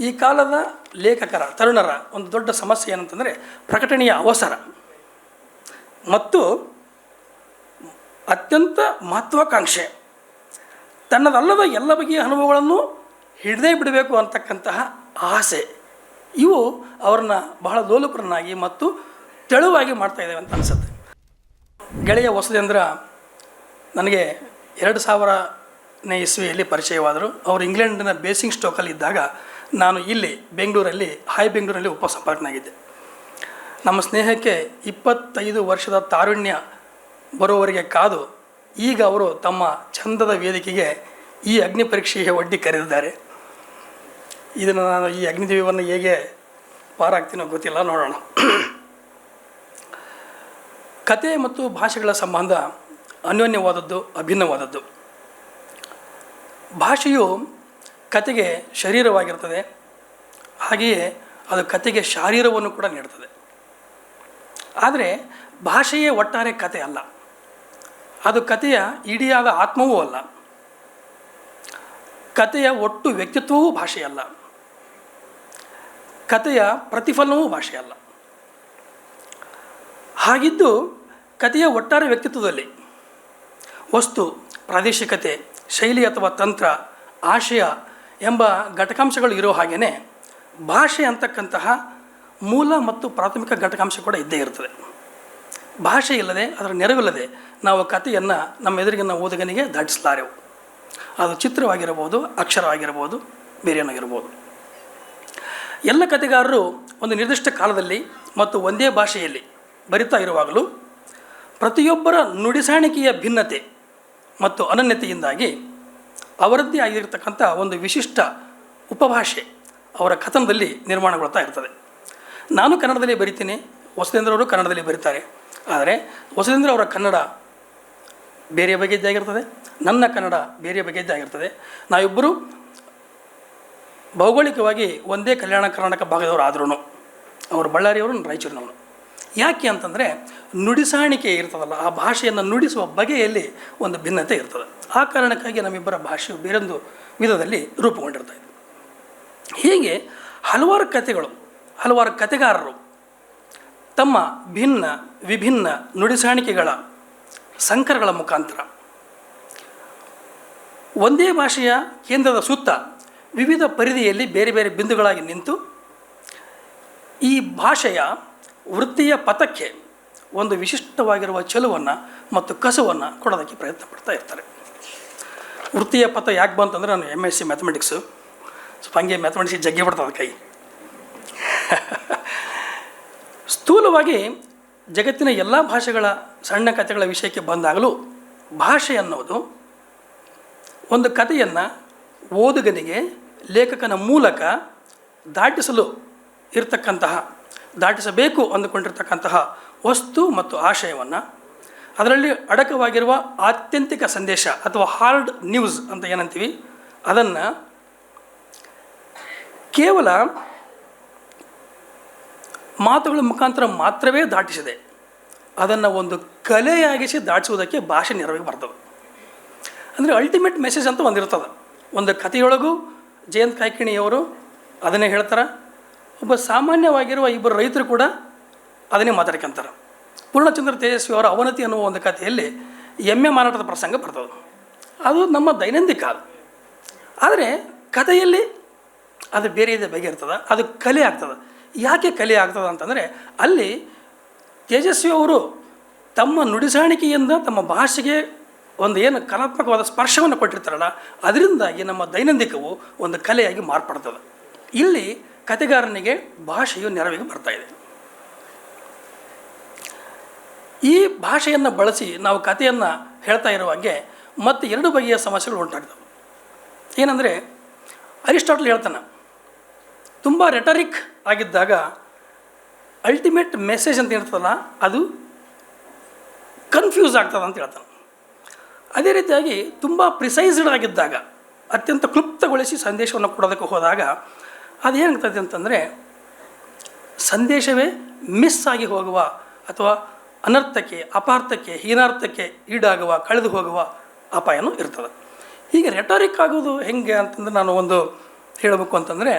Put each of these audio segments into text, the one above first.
ಈ ಕಾಲದ ಲೇಖಕರ, ತರುಣರ ಒಂದು ದೊಡ್ಡ ಸಮಸ್ಯೆ ಏನಂತಂದರೆ ಪ್ರಕಟಣೆಯ ಅವಸರ. ಮತ್ತು ಅತ್ಯಂತ ಮಹತ್ವಾಕಾಂಕ್ಷೆ. ತನ್ನದಲ್ಲದ ಎಲ್ಲ ಬಗೆಯ ಅನುಭವಗಳನ್ನು ಹಿಡದೇ ಬಿಡಬೇಕು ಅಂತಕ್ಕಂತಹ ಆಸೆ. ಇವು ಅವ್ರನ್ನ ಬಹಳ ಲೋಲುಪರನ್ನಾಗಿ ಮತ್ತು ತೆಳುವಾಗಿ ಮಾಡ್ತಾ ಇದ್ದೇವೆ ಅಂತ ಅನಿಸುತ್ತೆ. ಗೆಳೆಯ ವಸುದೇಂದ್ರ ನನಗೆ ಎರಡು ಸಾವಿರನೇ ಇಸ್ವಿಯಲ್ಲಿ ಪರಿಚಯವಾದರು. ಅವರು ಇಂಗ್ಲೆಂಡಿನ ಬೇಸಿಂಗ್ ಸ್ಟೋಕಲ್ಲಿ ಇದ್ದಾಗ ನಾನು ಇಲ್ಲಿ ಬೆಂಗಳೂರಲ್ಲಿ ಹಾಯ್ ಬೆಂಗಳೂರಲ್ಲಿ ಉಪಸಂಪರ್ಕನಾಗಿದ್ದೆ ನಮ್ಮ ಸ್ನೇಹಕ್ಕೆ ಇಪ್ಪತ್ತೈದು ವರ್ಷದ ತಾರುಣ್ಯ ಬರುವವರಿಗೆ ಕಾದು, ಈಗ ಅವರು ತಮ್ಮ ಚಂದದ ವೇದಿಕೆಗೆ ಈ ಅಗ್ನಿ ಪರೀಕ್ಷೆಗೆ ಒಡ್ಡಿ ಕರೆದಿದ್ದಾರೆ. ಇದನ್ನು ನಾನು ಈ ಅಗ್ನಿದೇವಿಯನ್ನು ಹೇಗೆ ಪಾರಾಗ್ತೀನೋ ಗೊತ್ತಿಲ್ಲ, ನೋಡೋಣ. ಕತೆ ಮತ್ತು ಭಾಷೆಗಳ ಸಂಬಂಧ ಅನ್ಯೋನ್ಯವಾದದ್ದು, ಅಭಿನ್ನವಾದದ್ದು. ಭಾಷೆಯು ಕತೆಗೆ ಶರೀರವಾಗಿರ್ತದೆ, ಹಾಗೆಯೇ ಅದು ಕತೆಗೆ ಶಾರೀರವನ್ನು ಕೂಡ ನೀಡ್ತದೆ. ಆದರೆ ಭಾಷೆಯೇ ಒಟ್ಟಾರೆ ಕತೆ ಅಲ್ಲ. ಅದು ಕತೆಯ ಇಡಿಯಾದ ಆತ್ಮವೂ ಅಲ್ಲ. ಕತೆಯ ಒಟ್ಟು ವ್ಯಕ್ತಿತ್ವವೂ ಭಾಷೆಯಲ್ಲ ಕತೆಯ ಪ್ರತಿಫಲನವೂ ಭಾಷೆಯಲ್ಲ ಹಾಗಿದ್ದು ಕತೆಯ ಒಟ್ಟಾರೆ ವ್ಯಕ್ತಿತ್ವದಲ್ಲಿ ವಸ್ತು, ಪ್ರಾದೇಶಿಕತೆ, ಶೈಲಿ ಅಥವಾ ತಂತ್ರ, ಆಶಯ ಎಂಬ ಘಟಕಾಂಶಗಳು ಇರೋ ಹಾಗೆಯೇ ಭಾಷೆ ಅಂತಕ್ಕಂತಹ ಮೂಲ ಮತ್ತು ಪ್ರಾಥಮಿಕ ಘಟಕಾಂಶ ಕೂಡ ಇದ್ದೇ ಇರ್ತದೆ. ಭಾಷೆ ಇಲ್ಲದೆ ಅದರ ನೆರವಿಲ್ಲದೆ ನಾವು ಕಥೆಯನ್ನು ನಮ್ಮ ಎದುರಿಗಿನ ಓದುಗನಿಗೆ ದಾಟಿಸಲಾರೆವು ಅದು ಚಿತ್ರವಾಗಿರಬಹುದು ಅಕ್ಷರವಾಗಿರ್ಬೋದು, ಬೇರೇನಾಗಿರ್ಬೋದು. ಎಲ್ಲ ಕಥೆಗಾರರು ಒಂದು ನಿರ್ದಿಷ್ಟ ಕಾಲದಲ್ಲಿ ಮತ್ತು ಒಂದೇ ಭಾಷೆಯಲ್ಲಿ ಬರಿತಾ ಇರುವಾಗಲೂ ಪ್ರತಿಯೊಬ್ಬರ ನುಡಿಸಾಣಿಕೆಯ ಭಿನ್ನತೆ ಮತ್ತು ಅನನ್ಯತೆಯಿಂದಾಗಿ ಅವರದ್ದೇ ಆಗಿರತಕ್ಕಂಥ ಒಂದು ವಿಶಿಷ್ಟ ಉಪಭಾಷೆ ಅವರ ಕಥನದಲ್ಲಿ ನಿರ್ಮಾಣಗೊಳ್ತಾ ಇರ್ತದೆ. ನಾನು ಕನ್ನಡದಲ್ಲಿ ಬರಿತೀನಿ ವಸುಧೇಂದ್ರವರು ಕನ್ನಡದಲ್ಲಿ ಬರೀತಾರೆ. ಆದರೆ ವಸುಧೇಂದ್ರ ಅವರ ಕನ್ನಡ ಬೇರೆ ಬಗೆದ್ದಾಗಿರ್ತದೆ ನನ್ನ ಕನ್ನಡ ಬೇರೆ ಬಗೆದ್ದಾಗಿರ್ತದೆ ನಾವಿಬ್ಬರು ಭೌಗೋಳಿಕವಾಗಿ ಒಂದೇ ಕಲ್ಯಾಣ ಕರ್ನಾಟಕ ಭಾಗದವರು ಆದ್ರೂ ಅವರು ಬಳ್ಳಾರಿಯವರು ರಾಯಚೂರಿನವರು ಯಾಕೆ ಅಂತಂದರೆ ನುಡಿಸಾಣಿಕೆ ಇರ್ತದಲ್ಲ, ಆ ಭಾಷೆಯನ್ನು ನುಡಿಸುವ ಬಗೆಯಲ್ಲಿ ಒಂದು ಭಿನ್ನತೆ ಇರ್ತದೆ. ಆ ಕಾರಣಕ್ಕಾಗಿ ನಮ್ಮಿಬ್ಬರ ಭಾಷೆಯು ಬೇರೊಂದು ವಿಧದಲ್ಲಿ ರೂಪುಗೊಂಡಿರ್ತಾ ಇದೆ. ಹೀಗೆ ಹಲವಾರು ಕಥೆಗಳು, ಹಲವಾರು ಕಥೆಗಾರರು ತಮ್ಮ ಭಿನ್ನ, ವಿಭಿನ್ನ ನುಡಿಸಾಣಿಕೆಗಳ ಸಂಕರಗಳ ಮುಖಾಂತರ ಒಂದೇ ಭಾಷೆಯ ಕೇಂದ್ರದ ಸುತ್ತ ವಿವಿಧ ಪರಿಧಿಯಲ್ಲಿ ಬೇರೆ ಬೇರೆ ಬಿಂದುಗಳಾಗಿ ನಿಂತು ಈ ಭಾಷೆಯ ವೃತ್ತಿಯ ಪಥಕ್ಕೆ ಒಂದು ವಿಶಿಷ್ಟವಾಗಿರುವ ಚೆಲುವನ್ನು ಮತ್ತು ಕಸುವನ್ನು ಕೊಡೋದಕ್ಕೆ ಪ್ರಯತ್ನ ಪಡ್ತಾ ಇರ್ತಾರೆ. ವೃತ್ತಿಯ ಪಥ ಯಾಕೆ ಬಂತಂದರೆ ನಾನು ಎಂ ಎಸ್ ಸಿ ಮ್ಯಾಥಮೆಟಿಕ್ಸು ಸ್ವಲ್ಪ ಹಂಗೆ ಮ್ಯಾಥಮೆಟಿಕ್ಸ್ ಜಗ್ಗಿ ಬಿಡ್ತದೆ ಕೈ. ಸ್ಥೂಲವಾಗಿ ಜಗತ್ತಿನ ಎಲ್ಲ ಭಾಷೆಗಳ ಸಣ್ಣ ಕಥೆಗಳ ವಿಷಯಕ್ಕೆ ಬಂದಾಗಲೂ ಭಾಷೆ ಅನ್ನೋದು ಒಂದು ಕಥೆಯನ್ನು ಓದುಗನಿಗೆ ಲೇಖಕನ ಮೂಲಕ ದಾಟಿಸಲು ಇರತಕ್ಕಂತಹ, ದಾಟಿಸಬೇಕು ಅಂದುಕೊಂಡಿರ್ತಕ್ಕಂತಹ ವಸ್ತು ಮತ್ತು ಆಶಯವನ್ನು ಅದರಲ್ಲಿ ಅಡಕವಾಗಿರುವ ಆತ್ಯಂತಿಕ ಸಂದೇಶ ಅಥವಾ ಹಾರ್ಡ್ ನ್ಯೂಸ್ ಅಂತ ಏನಂತೀವಿ, ಅದನ್ನು ಕೇವಲ ಮಾತುಗಳ ಮುಖಾಂತರ ಮಾತ್ರವೇ ದಾಟಿಸಿದೆ. ಅದನ್ನು ಒಂದು ಕಲೆಯಾಗಿಸಿ ದಾಟಿಸುವುದಕ್ಕೆ ಭಾಷೆ ನೆರವಿಗೆ ಬರ್ತದೆ. ಅಂದರೆ ಅಲ್ಟಿಮೇಟ್ ಮೆಸೇಜ್ ಅಂತ ಒಂದಿರ್ತದೆ. ಒಂದು ಕಥೆಯೊಳಗೂ ಜಯಂತ್ ಕಾಯ್ಕಿಣಿಯವರು ಅದನ್ನೇ ಹೇಳ್ತಾರೆ. ಒಬ್ಬ ಸಾಮಾನ್ಯವಾಗಿರುವ ಇಬ್ಬರು ರೈತರು ಕೂಡ ಅದನ್ನೇ ಮಾತಾಡ್ಕೊಂತಾರೆ ಪೂರ್ಣಚಂದ್ರ ತೇಜಸ್ವಿ ಅವರ ಅವನತಿ ಅನ್ನುವ ಒಂದು ಕಥೆಯಲ್ಲಿ ಎಮ್ಮೆ ಮಾರಾಟದ ಪ್ರಸಂಗ ಬರ್ತದೆ. ಅದು ನಮ್ಮ ದೈನಂದಿಕ ಅದು ಆದರೆ ಕಥೆಯಲ್ಲಿ ಅದು ಬೇರೆ ಇದೆ, ಬಗೆ ಇರ್ತದೆ. ಅದು ಕಲೆ ಆಗ್ತದೆ. ಯಾಕೆ ಕಲೆ ಆಗ್ತದೆ ಅಂತಂದರೆ ಅಲ್ಲಿ ತೇಜಸ್ವಿ ಅವರು ತಮ್ಮ ನುಡಿಸಾಣಿಕೆಯಿಂದ ತಮ್ಮ ಭಾಷೆಗೆ ಒಂದು ಏನು ಕಲಾತ್ಮಕವಾದ ಸ್ಪರ್ಶವನ್ನು ಕೊಟ್ಟಿರ್ತಾರಲ್ಲ, ಅದರಿಂದಾಗಿ ನಮ್ಮ ದೈನಂದಿಕವು ಒಂದು ಕಲೆಯಾಗಿ ಮಾರ್ಪಡ್ತದೆ. ಇಲ್ಲಿ ಕತೆಗಾರನಿಗೆ ಭಾಷೆಯು ನೆರವಿಗೆ ಬರ್ತಾ ಇದೆ ಈ ಭಾಷೆಯನ್ನು ಬಳಸಿ ನಾವು ಕಥೆಯನ್ನು ಹೇಳ್ತಾ ಇರುವಾಗೆ ಮತ್ತೆ ಎರಡು ಬಗೆಯ ಸಮಸ್ಯೆಗಳು ಉಂಟಾಗ್ತವೆ. ಏನಂದರೆ ಅರಿಸ್ಟಾಟಲ್ ಹೇಳ್ತಾನೆ, ತುಂಬ ರೆಟರಿಕ್ ಆಗಿದ್ದಾಗ ಅಲ್ಟಿಮೇಟ್ ಮೆಸೇಜ್ ಅಂತ ಇರ್ತದಲ್ಲ ಅದು ಕನ್ಫ್ಯೂಸ್ ಆಗ್ತದೆ ಅಂತ ಹೇಳ್ತಾನೆ. ಅದೇ ರೀತಿಯಾಗಿ ತುಂಬ ಪ್ರಿಸೈಸ್ಡ್ ಆಗಿದ್ದಾಗ, ಅತ್ಯಂತ ಕ್ಲುಪ್ತಗೊಳಿಸಿ ಸಂದೇಶವನ್ನು ಕೊಡೋದಕ್ಕೆ ಹೋದಾಗ ಅದೇನಾಗ್ತದೆ ಅಂತಂದರೆ, ಸಂದೇಶವೇ ಮಿಸ್ ಆಗಿ ಹೋಗುವ ಅಥವಾ ಅನರ್ಥಕ್ಕೆ, ಅಪಾರ್ಥಕ್ಕೆ, ಹೀನಾರ್ಥಕ್ಕೆ ಈಡಾಗುವ ಕಳೆದು ಹೋಗುವ ಅಪಾಯನೂ ಇರ್ತದೆ. ಹೀಗೆ ರೆಟಾರಿಕ್ ಆಗೋದು ಹೆಂಗೆ ಅಂತಂದ್ರೆ ನಾನು ಒಂದು ಹೇಳಬೇಕು ಅಂತಂದರೆ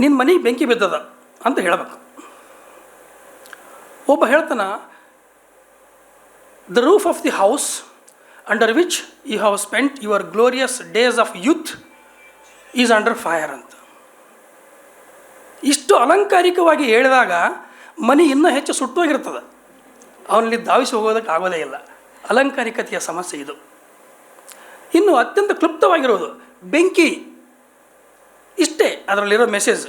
ನಿನ್ನ ಮನೆಗೆ ಬೆಂಕಿ ಬಿದ್ದದ ಅಂತ ಹೇಳಬೇಕು. ಒಬ್ಬ ಹೇಳ್ತಾನ the roof of the house under which you have spent your glorious days of youth is under fire ಅಂತ. ಇಷ್ಟು ಅಲಂಕಾರಿಕವಾಗಿ ಹೇಳಿದಾಗ ಮನೆ ಇನ್ನೂ ಹೆಚ್ಚು ಸುಟ್ಟೋಗಿರ್ತದೆ. ಅವನಲ್ಲಿ ಧಾವಿಸಿ ಹೋಗೋದಕ್ಕೆ ಆಗೋದೇ ಇಲ್ಲ. ಅಲಂಕಾರಿಕತೆಯ ಸಮಸ್ಯೆ ಇದು. ಇನ್ನು ಅತ್ಯಂತ ಕ್ಲುಪ್ತವಾಗಿರೋದು, ಬೆಂಕಿ. ಇಷ್ಟೇ ಅದರಲ್ಲಿರೋ ಮೆಸೇಜ್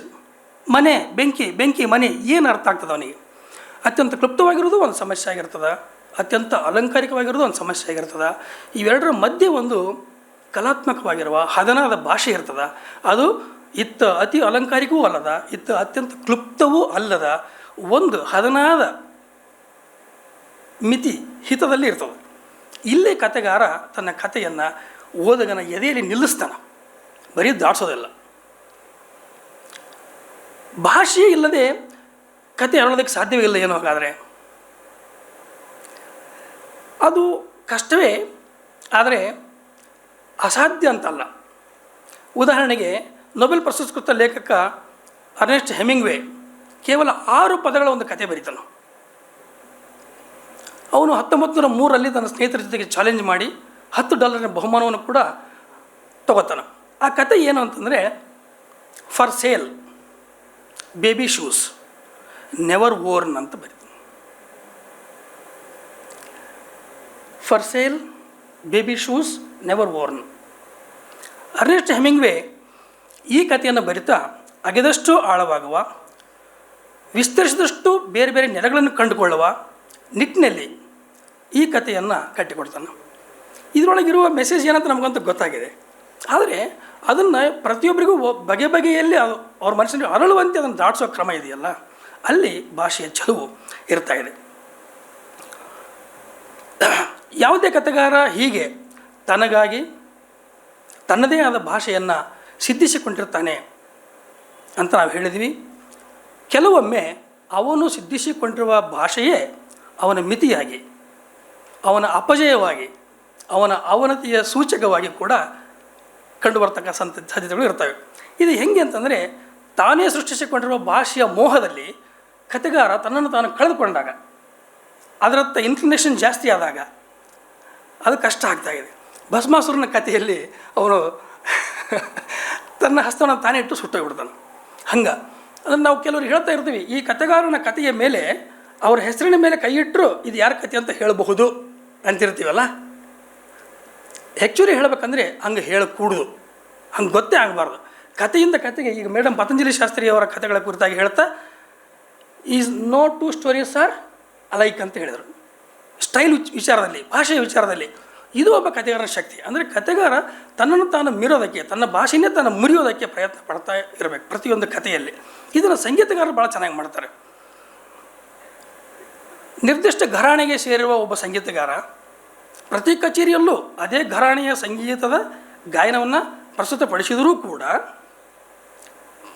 ಮನೆ, ಬೆಂಕಿ ಬೆಂಕಿ, ಮನೆ, ಏನು ಅರ್ಥ ಆಗ್ತದೆ ಅವನಿಗೆ? ಅತ್ಯಂತ ಕ್ಲುಪ್ತವಾಗಿರೋದು ಒಂದು ಸಮಸ್ಯೆ ಆಗಿರ್ತದೆ. ಅತ್ಯಂತ ಅಲಂಕಾರಿಕವಾಗಿರೋದು ಒಂದು ಸಮಸ್ಯೆ ಆಗಿರ್ತದೆ. ಇವೆರಡರ ಮಧ್ಯೆ ಒಂದು ಕಲಾತ್ಮಕವಾಗಿರುವ ಹದನಾದ ಭಾಷೆ ಇರ್ತದೆ. ಅದು ಇತ್ತ ಅತಿ ಅಲಂಕಾರಿಕವೂ ಅಲ್ಲದ, ಇತ್ತ ಅತ್ಯಂತ ಕ್ಲುಪ್ತವೂ ಅಲ್ಲದ ಒಂದು ಹದನಾದ ಮಿತಿ ಹಿತದಲ್ಲಿ ಇರ್ತದೆ. ಇಲ್ಲೇ ಕತೆಗಾರ ತನ್ನ ಕಥೆಯನ್ನು ಓದಗನ ಎದೆಯಲ್ಲಿ ನಿಲ್ಲಿಸ್ತಾನೆ. ಬರೀ ದಾಟ್ಸೋದಿಲ್ಲ. ಭಾಷೆ ಇಲ್ಲದೆ ಕತೆ ಅರಳೋದಕ್ಕೆ ಸಾಧ್ಯವಿಲ್ಲ ಏನೋ ಹಾಗಾದರೆ. ಅದು ಕಷ್ಟವೇ, ಆದರೆ ಅಸಾಧ್ಯ ಅಂತಲ್ಲ. ಉದಾಹರಣೆಗೆ ನೊಬೆಲ್ ಪ್ರಶಸ್ಕೃತ ಲೇಖಕ ಅರ್ನೆಸ್ಟ್ ಹೆಮಿಂಗ್ವೇ ಕೇವಲ ಆರು ಪದಗಳ ಒಂದು ಕತೆ ಬರೀತಾನೆ. ಅವನು ಹತ್ತೊಂಬತ್ತು ನೂರ ಮೂರರಲ್ಲಿ ತನ್ನ ಸ್ನೇಹಿತರ ಜೊತೆಗೆ ಚಾಲೆಂಜ್ ಮಾಡಿ ಹತ್ತು ಡಾಲರ್ನ ಬಹುಮಾನವನ್ನು ಕೂಡ ತಗೋತಾನೆ. ಆ ಕತೆ ಏನು ಅಂತಂದರೆ for sale baby shoes never worn ಅಂತ ಬರೀತಾನೆ. For sale baby shoes never worn Ernest Hemingway ಈ ಕಥೆಯನ್ನು ಬರಿತಾ ಅಗೆದಷ್ಟು ಆಳವಾಗುವ ವಿಸ್ತರಿಸಿದಷ್ಟು ಬೇರೆ ಬೇರೆ ನೆಲೆಗಳನ್ನು ಕಂಡುಕೊಳ್ಳುವ ನಿಟ್ಟಿನಲ್ಲಿ ಈ ಕಥೆಯನ್ನು ಕಟ್ಟಿಕೊಡ್ತಾನೆ. ಇದರೊಳಗಿರುವ ಮೆಸೇಜ್ ಏನಂತ ನಮಗಂತೂ ಗೊತ್ತಾಗಿದೆ. ಆದರೆ ಅದನ್ನು ಪ್ರತಿಯೊಬ್ಬರಿಗೂ ಬಗೆ ಬಗೆಯಲ್ಲಿ ಅವ್ರ ಮನಸ್ಸಿನಲ್ಲಿ ಅರಳುವಂತೆ ಅದನ್ನು ದಾಟಿಸೋ ಕ್ರಮ ಇದೆಯಲ್ಲ, ಅಲ್ಲಿ ಭಾಷೆಯ ಚಲುವು ಇರ್ತಾ ಇದೆ. ಯಾವುದೇ ಕಥೆಗಾರ ಹೀಗೆ ತನಗಾಗಿ ತನ್ನದೇ ಆದ ಭಾಷೆಯನ್ನು ಸಿದ್ಧಿಸಿಕೊಂಡಿರ್ತಾನೆ ಅಂತ ನಾವು ಹೇಳಿದ್ವಿ. ಕೆಲವೊಮ್ಮೆ ಅವನು ಸಿದ್ಧಿಸಿಕೊಂಡಿರುವ ಭಾಷೆಯೇ ಅವನ ಮಿತಿಯಾಗಿ, ಅವನ ಅಪಜಯವಾಗಿ, ಅವನ ಅವನತಿಯ ಸೂಚಕವಾಗಿ ಕೂಡ ಕಂಡುಬರ್ತಕ್ಕ ಸಂತ, ಸಾಧ್ಯತೆಗಳು ಇರ್ತವೆ. ಇದು ಹೆಂಗೆ ಅಂತಂದರೆ ತಾನೇ ಸೃಷ್ಟಿಸಿಕೊಂಡಿರುವ ಭಾಷೆಯ ಮೋಹದಲ್ಲಿ ಕತೆಗಾರ ತನ್ನನ್ನು ತಾನು ಕಳೆದುಕೊಂಡಾಗ, ಅದರತ್ತ ಇನ್ಕ್ಲಿನೇಷನ್ ಜಾಸ್ತಿ ಆದಾಗ ಅದು ಕಷ್ಟ ಆಗ್ತಾ ಇದೆ. ಭಸ್ಮಾಸುರನ ಕಥೆಯಲ್ಲಿ ಅವನು ತನ್ನ ಹಸ್ತವನ್ನು ತಾನೇ ಇಟ್ಟು ಸುಟ್ಟೋಗ್ಬಿಡ್ತಾನೆ. ಹಂಗೆ ಅದನ್ನು ನಾವು ಕೆಲವರು ಹೇಳ್ತಾ ಇರ್ತೀವಿ. ಈ ಕಥೆಗಾರನ ಕಥೆಯ ಮೇಲೆ ಅವ್ರ ಹೆಸರಿನ ಮೇಲೆ ಕೈ ಇಟ್ಟರು ಇದು ಯಾರ ಕಥೆ ಅಂತ ಹೇಳಬಹುದು ಅಂತಿರ್ತೀವಲ್ಲ? ಆ್ಯಕ್ಚುಲಿ ಹೇಳಬೇಕಂದ್ರೆ ಹಂಗೆ ಹೇಳಕೂಡುದು. ಹಂಗೆ ಗೊತ್ತೇ ಆಗಬಾರ್ದು. ಕಥೆಯಿಂದ ಕಥೆಗೆ ಈಗ ಮೇಡಮ್ ಪತಂಜಲಿ ಶಾಸ್ತ್ರಿ ಅವರ ಕಥೆಗಳ ಕುರಿತಾಗಿ ಹೇಳ್ತಾ is no two stories are alike ಅಂತ ಹೇಳಿದರು. ಸ್ಟೈಲ್ ವಿಚ್- ವಿಚಾರದಲ್ಲಿ, ಭಾಷೆಯ ವಿಚಾರದಲ್ಲಿ. ಇದು ಒಬ್ಬ ಕಥೆಗಾರನ ಶಕ್ತಿ. ಅಂದರೆ ಕಥೆಗಾರ ತನ್ನನ್ನು ತಾನು ಮೀರೋದಕ್ಕೆ, ತನ್ನ ಭಾಷೆನೇ ತಾನು ಮುರಿಯೋದಕ್ಕೆ ಪ್ರಯತ್ನ ಪಡ್ತಾ ಇರಬೇಕು ಪ್ರತಿಯೊಂದು ಕಥೆಯಲ್ಲಿ. ಇದನ್ನು ಸಂಗೀತಗಾರರು ಭಾಳ ಚೆನ್ನಾಗಿ ಮಾಡ್ತಾರೆ. ನಿರ್ದಿಷ್ಟ ಘರಾಣೆಗೆ ಸೇರಿರುವ ಒಬ್ಬ ಸಂಗೀತಗಾರ ಪ್ರತಿ ಕಚೇರಿಯಲ್ಲೂ ಅದೇ ಘರಾಣೆಯ ಸಂಗೀತದ ಗಾಯನವನ್ನು ಪ್ರಸ್ತುತಪಡಿಸಿದರೂ ಕೂಡ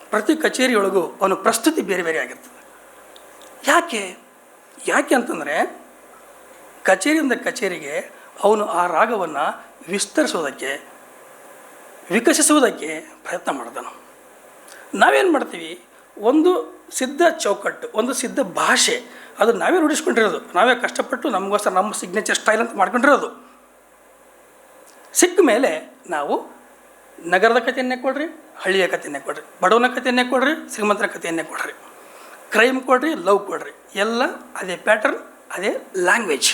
ಪ್ರತಿ ಕಚೇರಿಯೊಳಗೂ ಅವನ ಪ್ರಸ್ತುತಿ ಬೇರೆ ಬೇರೆ ಆಗಿರ್ತದೆ. ಯಾಕೆ? ಯಾಕೆ ಅಂತಂದರೆ ಕಚೇರಿಯಿಂದ ಕಚೇರಿಗೆ ಅವನು ಆ ರಾಗವನ್ನು ವಿಸ್ತರಿಸೋದಕ್ಕೆ ವಿಕಸಿಸುವುದಕ್ಕೆ ಪ್ರಯತ್ನ ಮಾಡ್ತಾನೆ ನಾವೇನು ಮಾಡ್ತೀವಿ? ಒಂದು ಸಿದ್ಧ ಚೌಕಟ್ಟು, ಒಂದು ಸಿದ್ಧ ಭಾಷೆ, ಅದು ನಾವೇ ರೂಢಿಸ್ಕೊಂಡಿರೋದು. ನಾವೇ ಕಷ್ಟಪಟ್ಟು ನಮಗೋಸ್ಕರ ನಮ್ಮ ಸಿಗ್ನೇಚರ್ ಸ್ಟೈಲ್ ಅಂತ ಮಾಡ್ಕೊಂಡಿರೋದು. ಸಿಕ್ಕ ಮೇಲೆ ನಾವು ನಗರದ ಕಥೆಯನ್ನೇ ಕೊಡ್ರಿ, ಹಳ್ಳಿಯ ಕಥೆಯನ್ನೇ ಕೊಡ್ರಿ, ಬಡವನ ಕಥೆಯನ್ನೇ ಕೊಡ್ರಿ, ಶ್ರೀಮಂತರ ಕಥೆಯನ್ನೇ ಕೊಡ್ರಿ. ಕ್ರೈಮ್ ಕೊಡ್ರಿ ಲವ್ ಕೊಡ್ರಿ. ಎಲ್ಲ ಅದೇ ಪ್ಯಾಟರ್ನ್ ಅದೇ ಲ್ಯಾಂಗ್ವೇಜ್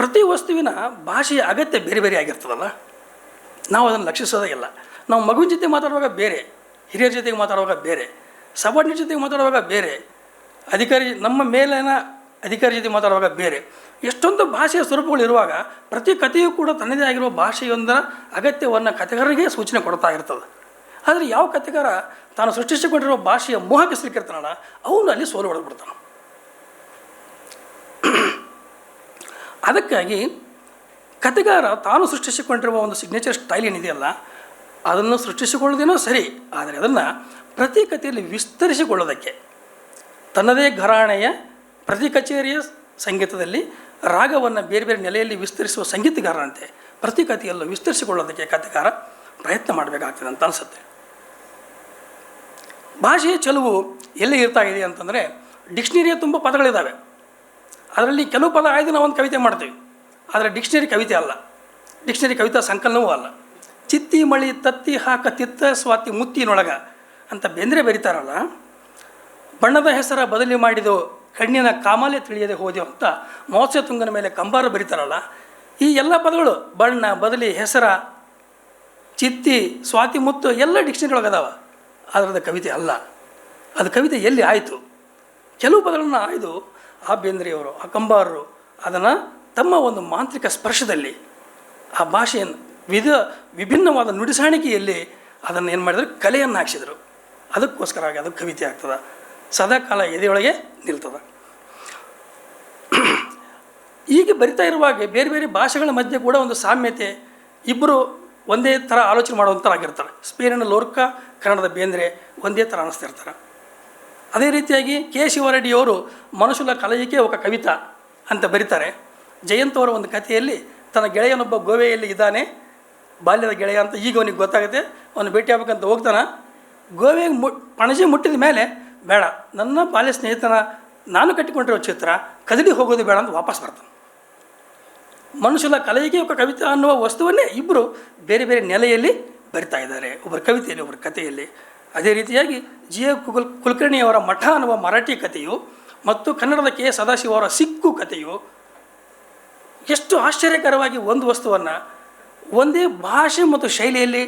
ಪ್ರತಿ ವಸ್ತುವಿನ ಭಾಷೆಯ ಅಗತ್ಯ ಬೇರೆ ಬೇರೆ ಆಗಿರ್ತದಲ್ಲ? ನಾವು ಅದನ್ನು ಲಕ್ಷಿಸೋದೇ ನಾವು ಮಗುವಿನ ಜೊತೆ ಮಾತಾಡುವಾಗ ಬೇರೆ, ಹಿರಿಯರ ಜೊತೆಗೆ ಮಾತಾಡುವಾಗ ಬೇರೆ ಸಬಾರ್ಡಿನೇಟ್ ಜೊತೆಗೆ ಮಾತಾಡುವಾಗ ಬೇರೆ, ಅಧಿಕಾರಿ, ನಮ್ಮ ಮೇಲಿನ ಅಧಿಕಾರಿ ಜೊತೆ ಮಾತಾಡುವಾಗ ಬೇರೆ, ಎಷ್ಟೊಂದು ಭಾಷೆಯ ಸ್ವರೂಪಗಳು ಇರುವಾಗ ಪ್ರತಿ ಕಥೆಯೂ ಕೂಡ ತನ್ನದೇ ಆಗಿರುವ ಭಾಷೆಯೊಂದರ ಅಗತ್ಯವನ್ನು ಕಥೆಗಾರರಿಗೆ ಸೂಚನೆ ಕೊಡ್ತಾ ಇರ್ತದೆ. ಆದರೆ ಯಾವ ಕಥೆಗಾರ ತಾನು ಸೃಷ್ಟಿಸಿಕೊಂಡಿರುವ ಭಾಷೆಯ ಮೋಹಕ್ಕೆ ಸಿಕ್ಕಿರ್ತಾನಲ್ಲ ಅವನು ಅಲ್ಲಿ ಸೋಲು ಹೊಡೆದ್ಬಿಡ್ತಾನೆ. ಅದಕ್ಕಾಗಿ ಕತೆಗಾರ ತಾನು ಸೃಷ್ಟಿಸಿಕೊಂಡಿರುವ ಒಂದು ಸಿಗ್ನೇಚರ್ ಸ್ಟೈಲ್ ಏನಿದೆಯಲ್ಲ, ಅದನ್ನು ಸೃಷ್ಟಿಸಿಕೊಳ್ಳೋದೇನೋ ಸರಿ, ಆದರೆ ಅದನ್ನು ಪ್ರತಿ ಕಥೆಯಲ್ಲಿ ವಿಸ್ತರಿಸಿಕೊಳ್ಳೋದಕ್ಕೆ ತನ್ನದೇ ಘರಾಣೆಯ ಪ್ರತಿ ಕಚೇರಿಯ ಸಂಗೀತದಲ್ಲಿ ರಾಗವನ್ನು ಬೇರೆ ಬೇರೆ ನೆಲೆಯಲ್ಲಿ ವಿಸ್ತರಿಸುವ ಸಂಗೀತಗಾರನಂತೆ ಪ್ರತಿ ಕಥೆಯಲ್ಲೂ ವಿಸ್ತರಿಸಿಕೊಳ್ಳೋದಕ್ಕೆ ಕಥೆಗಾರ ಪ್ರಯತ್ನ ಮಾಡಬೇಕಾಗ್ತದೆ ಅಂತ ಅನಿಸುತ್ತೆ. ಭಾಷೆಯ ಚೆಲುವು ಎಲ್ಲಿ ಇರ್ತಾ ಇದೆ ಅಂತಂದರೆ ಡಿಕ್ಷನರಿಯ ತುಂಬ ಪದಗಳಿದ್ದಾವೆ ಅದರಲ್ಲಿ ಕೆಲವು ಪದ ಆಯ್ದು ನಾವು ಒಂದು ಕವಿತೆ ಮಾಡ್ತೀವಿ. ಆದರೆ ಡಿಕ್ಷನರಿ ಕವಿತೆ ಅಲ್ಲ. ಡಿಕ್ಷನರಿ ಕವಿತಾ ಸಂಕಲನವೂ ಅಲ್ಲ. ಚಿತ್ತಿ ಮಳಿ ತತ್ತಿ ಹಾಕ ತಿತ್ತ ಸ್ವಾತಿ ಮುತ್ತಿನೊಳಗ ಅಂತ ಬೆಂದ್ರೆ ಬರೀತಾರಲ್ಲ. ಬಣ್ಣದ ಹೆಸರ ಬದಲಿ ಮಾಡಿದು ಕಣ್ಣಿನ ಕಾಮಾಲೆ ತಿಳಿಯದೆ ಹೋದೆವು ಅಂತ ಮಹೋತ್ಸವ ತುಂಗನ ಮೇಲೆ ಕಂಬಾರ ಬರೀತಾರಲ್ಲ. ಈ ಎಲ್ಲ ಪದಗಳು ಬಣ್ಣ, ಬದಲಿ, ಹೆಸರ, ಚಿತ್ತಿ, ಸ್ವಾತಿ, ಮುತ್ತು ಎಲ್ಲ ಡಿಕ್ಷನರಿ ಒಳಗದಾವ ಅದರದ ಕವಿತೆ ಅಲ್ಲ. ಅದು ಕವಿತೆ ಎಲ್ಲಿ ಆಯಿತು? ಕೆಲವು ಪದಗಳನ್ನು ಆಯ್ದು ಆ ಬೇಂದ್ರೆಯವರು ಆ ಕಂಬಾರರು ಅದನ್ನು ತಮ್ಮ ಒಂದು ಮಾಂತ್ರಿಕ ಸ್ಪರ್ಶದಲ್ಲಿ ಆ ಭಾಷೆಯನ್ನು ವಿಧ ವಿಭಿನ್ನವಾದ ನುಡಿಸಾಣಿಕೆಯಲ್ಲಿ ಅದನ್ನು ಏನು ಮಾಡಿದ್ರು, ಕಲೆಯನ್ನು ಹಾಕ್ಸಿದರು. ಅದಕ್ಕೋಸ್ಕರ ಅದು ಕವಿತೆ ಆಗ್ತದೆ. ಸದಾಕಾಲ ಎದೆಯೊಳಗೆ ನಿಲ್ತದೆ. ಈಗ ಬರಿತಾ ಇರುವಾಗ ಬೇರೆ ಬೇರೆ ಭಾಷೆಗಳ ಮಧ್ಯೆ ಕೂಡ ಒಂದು ಸಾಮ್ಯತೆ ಇಬ್ಬರು ಒಂದೇ ಥರ ಆಲೋಚನೆ ಮಾಡುವಂಥರಾಗಿರ್ತಾರೆ ಸ್ಪೇನಿನ ಲೋರ್ಕ, ಕನ್ನಡದ ಬೇಂದ್ರೆ ಒಂದೇ ಥರ ಅನ್ನಿಸ್ತಿರ್ತಾರೆ ಅದೇ ರೀತಿಯಾಗಿ ಕೆ ಶಿವರೆಡ್ಡಿಯವರು ಮನುಷ್ಯನ ಕಲೆಯಕ್ಕೆ ಒಬ್ಬ ಕವಿತ ಅಂತ ಬರೀತಾರೆ. ಜಯಂತವರ ಒಂದು ಕಥೆಯಲ್ಲಿ ತನ್ನ ಗೆಳೆಯನೊಬ್ಬ ಗೋವೆಯಲ್ಲಿ ಇದ್ದಾನೆ. ಬಾಲ್ಯದ ಗೆಳೆಯ ಅಂತ ಈಗ ಅವನಿಗೆ ಗೊತ್ತಾಗುತ್ತೆ. ಅವನು ಭೇಟಿ ಆಗ್ಬೇಕಂತ ಹೋಗ್ತಾನೆ. ಗೋವೆಗೆ ಮು, ಪಣಜಿ ಮುಟ್ಟಿದ ಮೇಲೆ, ಬೇಡ, ನನ್ನ ಬಾಲ್ಯ ಸ್ನೇಹಿತನ ನಾನು ಕಟ್ಟಿಕೊಂಡಿರೋ ಚಿತ್ರ ಕದಡಿ ಹೋಗೋದು ಬೇಡ ಅಂತ ವಾಪಸ್ ಬರ್ತಾನೆ. ಮನುಷ್ಯನ ಕಲೆಗೆ ಒಬ್ಬ ಕವಿತಾ ಅನ್ನುವ ವಸ್ತುವನ್ನೇ ಇಬ್ಬರು ಬೇರೆ ಬೇರೆ ನೆಲೆಯಲ್ಲಿ ಬರಿತಾ ಇದ್ದಾರೆ. ಒಬ್ಬರ ಕವಿತೆಯಲ್ಲಿ, ಒಬ್ಬರ ಕಥೆಯಲ್ಲಿ. ಅದೇ ರೀತಿಯಾಗಿ ಜಿ ಎ ಕುಲ್ ಕುಲಕರ್ಣಿಯವರ ಮಠ ಅನ್ನುವ ಮರಾಠಿ ಕಥೆಯು ಮತ್ತು ಕನ್ನಡದ ಕೆ ಎ ಸದಾಶಿವ ಅವರ ಸಿಕ್ಕು ಕಥೆಯು ಎಷ್ಟು ಆಶ್ಚರ್ಯಕರವಾಗಿ ಒಂದು ವಸ್ತುವನ್ನು ಒಂದೇ ಭಾಷೆ ಮತ್ತು ಶೈಲಿಯಲ್ಲಿ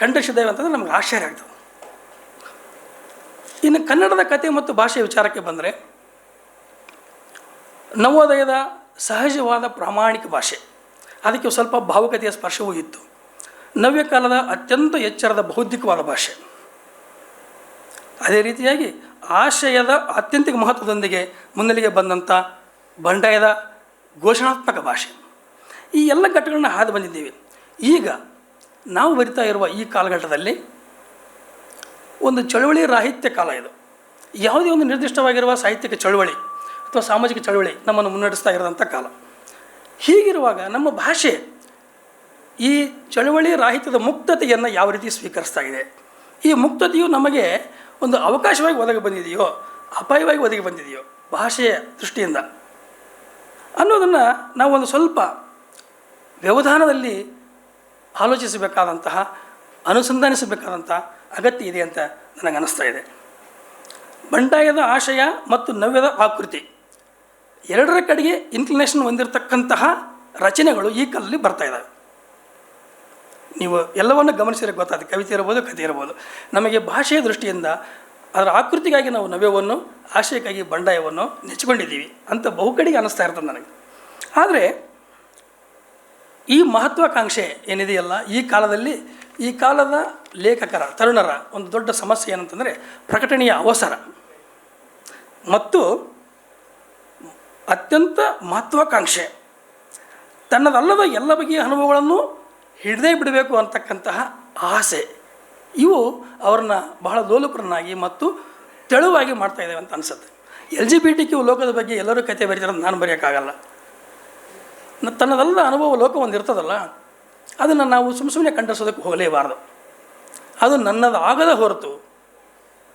ಖಂಡಿಸಿದ್ದೇವೆ ಅಂತಂದರೆ ನಮ್ಗೆ ಆಶ್ಚರ್ಯ ಆಗ್ತದೆ. ಇನ್ನು ಕನ್ನಡದ ಕತೆ ಮತ್ತು ಭಾಷೆ ವಿಚಾರಕ್ಕೆ ಬಂದರೆ ನವೋದಯದ ಸಹಜವಾದ ಪ್ರಾಮಾಣಿಕ ಭಾಷೆ. ಅದಕ್ಕೆ ಸ್ವಲ್ಪ ಭಾವುಕತೆಯ ಸ್ಪರ್ಶವೂ ಇತ್ತು. ನವ್ಯ ಕಾಲದ ಅತ್ಯಂತ ಎಚ್ಚರದ ಬೌದ್ಧಿಕವಾದ ಭಾಷೆ. ಅದೇ ರೀತಿಯಾಗಿ ಆಶಯದ ಅತ್ಯಂತಿಕ ಮಹತ್ವದೊಂದಿಗೆ ಮುನ್ನೆಲೆಗೆ ಬಂದಂಥ ಬಂಡಾಯದ ಘೋಷಣಾತ್ಮಕ ಭಾಷೆ. ಈ ಎಲ್ಲ ಘಟ್ಟಗಳನ್ನ ಹಾದು ಬಂದಿದ್ದೀವಿ. ಈಗ ನಾವು ಬರಿತಾ ಇರುವ ಈ ಕಾಲಘಟ್ಟದಲ್ಲಿ ಒಂದು ಚಳುವಳಿ ರಾಹಿತ್ಯ ಕಾಲ ಇದು. ಯಾವುದೇ ಒಂದು ನಿರ್ದಿಷ್ಟವಾಗಿರುವ ಸಾಹಿತ್ಯಕ ಚಳುವಳಿ ಅಥವಾ ಸಾಮಾಜಿಕ ಚಳುವಳಿ ನಮ್ಮನ್ನು ಮುನ್ನಡೆಸ್ತಾ ಇರೋದಂಥ ಕಾಲ. ಹೀಗಿರುವಾಗ ನಮ್ಮ ಭಾಷೆ ಈ ಚಳುವಳಿ ರಾಹಿತ್ಯದ ಮುಕ್ತತೆಯನ್ನು ಯಾವ ರೀತಿ ಸ್ವೀಕರಿಸ್ತಾ ಇದೆ? ಈ ಮುಕ್ತತೆಯು ನಮಗೆ ಒಂದು ಅವಕಾಶವಾಗಿ ಒದಗಿ ಬಂದಿದೆಯೋ, ಅಪಾಯವಾಗಿ ಒದಗಿ ಬಂದಿದೆಯೋ ಭಾಷೆಯ ದೃಷ್ಟಿಯಿಂದ ಅನ್ನೋದನ್ನು ನಾವು ಒಂದು ಸ್ವಲ್ಪ ವ್ಯವಧಾನದಲ್ಲಿ ಆಲೋಚಿಸಬೇಕಾದಂತಹ ಅನುಸಂಧಾನಿಸಬೇಕಾದಂಥ ಅಗತ್ಯ ಇದೆ ಅಂತ ನನಗೆ ಅನ್ನಿಸ್ತಾ ಇದೆ. ಬಂಡಾಯದ ಆಶಯ ಮತ್ತು ನವ್ಯದ ಆಕೃತಿ ಎರಡರ ಕಡೆಗೆ ಇನ್ಕ್ಲಿನೇಷನ್ ಹೊಂದಿರತಕ್ಕಂತಹ ರಚನೆಗಳು ಈ ಕಾಲದಲ್ಲಿ ಬರ್ತಾ ಇದ್ದಾವೆ ನೀವು ಎಲ್ಲವನ್ನು ಗಮನಿಸಿದರೆ ಗೊತ್ತಾದ ಕವಿತೆ ಇರ್ಬೋದು, ಕಥೆ ಇರ್ಬೋದು. ನಮಗೆ ಭಾಷೆಯ ದೃಷ್ಟಿಯಿಂದ ಅದರ ಆಕೃತಿಗಾಗಿ ನಾವು ನವ್ಯವನ್ನು, ಆಶಯಕ್ಕಾಗಿ ಬಂಡಾಯವನ್ನು ನೆಚ್ಚಿಕೊಂಡಿದ್ದೀವಿ ಅಂತ ಬಹುಕಡೆಗೆ ಅನ್ನಿಸ್ತಾ ಇರ್ತದೆ ನನಗೆ. ಆದರೆ ಈ ಮಹತ್ವಾಕಾಂಕ್ಷೆ ಏನಿದೆಯಲ್ಲ, ಈ ಕಾಲದಲ್ಲಿ, ಈ ಕಾಲದ ಲೇಖಕರ, ತರುಣರ ಒಂದು ದೊಡ್ಡ ಸಮಸ್ಯೆ ಏನಂತಂದರೆ ಪ್ರಕಟಣೆಯ ಅವಸರ. ಮತ್ತು ಅತ್ಯಂತ ಮಹತ್ವಾಕಾಂಕ್ಷೆ. ತನ್ನದಲ್ಲದ ಎಲ್ಲ ಬಗೆಯ ಅನುಭವಗಳನ್ನು ಹಿಡದೇ ಬಿಡಬೇಕು ಅಂತಕ್ಕಂತಹ ಆಸೆ. ಇವು ಅವ್ರನ್ನ ಬಹಳ ಲೋಲುಕರನ್ನಾಗಿ ಮತ್ತು ತೆಳುವಾಗಿ ಮಾಡ್ತಾ ಇದ್ದೇವೆ ಅಂತ ಅನಿಸುತ್ತೆ. L G B T Q ಲೋಕದ ಬಗ್ಗೆ ಎಲ್ಲರೂ ಕತೆ ಬರೀತಾರೆ ನಾನು ಬರೆಯೋಕ್ಕಾಗಲ್ಲ. ತನ್ನದೆಲ್ಲ ಅನುಭವ ಲೋಕ ಒಂದು ಇರ್ತದಲ್ಲ ಅದನ್ನು ನಾವು ಸುಮ್ಮ ಸುಮ್ಮನೆ ಖಂಡಿಸೋದಕ್ಕೆ ಹೋಗಲೇಬಾರ್ದು. ಅದು ನನ್ನದು ಆಗದ ಹೊರತು